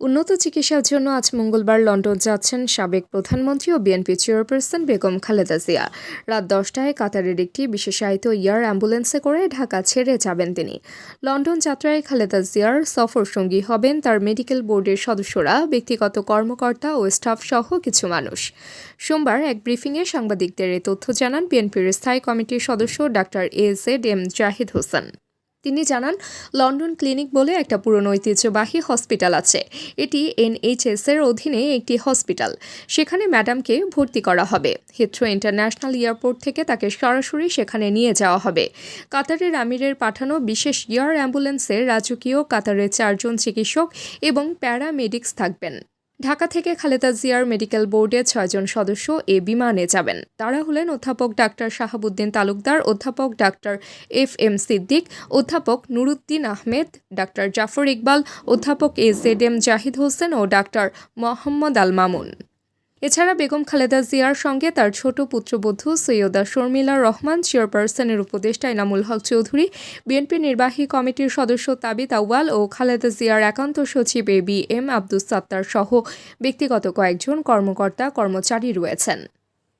উন্নত চিকিৎসার জন্য আজ মঙ্গলবার লন্ডন যাচ্ছেন সাবেক প্রধানমন্ত্রী ও বিএনপি চেয়ারপারসন বেগম খালেদা জিয়া। রাত দশটায় কাতারের একটি বিশেষায়িত এয়ার অ্যাম্বুলেন্সে করে ঢাকা ছেড়ে যাবেন তিনি। লন্ডন যাত্রায় খালেদা জিয়ার সফর সঙ্গী হবেন তার মেডিকেল বোর্ডের সদস্যরা, ব্যক্তিগত কর্মকর্তা ও স্টাফ সহ কিছু মানুষ। সোমবার এক ব্রিফিংয়ে সাংবাদিকদের এ তথ্য জানান বিএনপির স্থায়ী কমিটির সদস্য doctor A Z M Zahid Hossain. তিনি জানান, লন্ডন ক্লিনিক বলে একটা পুরনো ঐতিহ্যবাহী হসপিটাল আছে। এটি এনএইচএস এর অধীনে একটি হসপিটাল। সেখানে ম্যাডামকে ভর্তি করা হবে। হিথ্রো ইন্টারন্যাশনাল এয়ারপোর্ট থেকে তাকে সরাসরি সেখানে নিয়ে যাওয়া হবে। কাতারের আমিরের পাঠানো বিশেষ এয়ার অ্যাম্বুলেন্সে রাজকীয় কাতারের চারজন চিকিৎসক এবং প্যারামেডিক্স থাকবেন। ঢাকা থেকে খালেদা জিয়ার মেডিকেল বোর্ডের ছয়জন সদস্য এ বিমানে যাবেন। তারা হলেন অধ্যাপক ডাক্তার শাহাবুদ্দিন তালুকদার, অধ্যাপক ডাক্তার এফ এম সিদ্দিক, অধ্যাপক নুরুদ্দিন আহমেদ, ডাক্তার জাফর ইকবাল, অধ্যাপক A Z M Zahid Hossain O doctor Mohammad Al Mamun. এছাড়া বেগম খালেদা জিয়ার সঙ্গে তার ছোট পুত্রবধূ সৈয়দা শর্মিলা রহমান, চেয়ারপারসনের উপদেষ্টা ইনামুল হক চৌধুরী, বিএনপি নির্বাহী কমিটির সদস্য তাবিদ আউয়াল ও খালেদা জিয়ার একান্ত সচিব A B M Abdus Sattar সহ ব্যক্তিগত কয়েকজন কর্মকর্তা কর্মচারী রয়েছেন।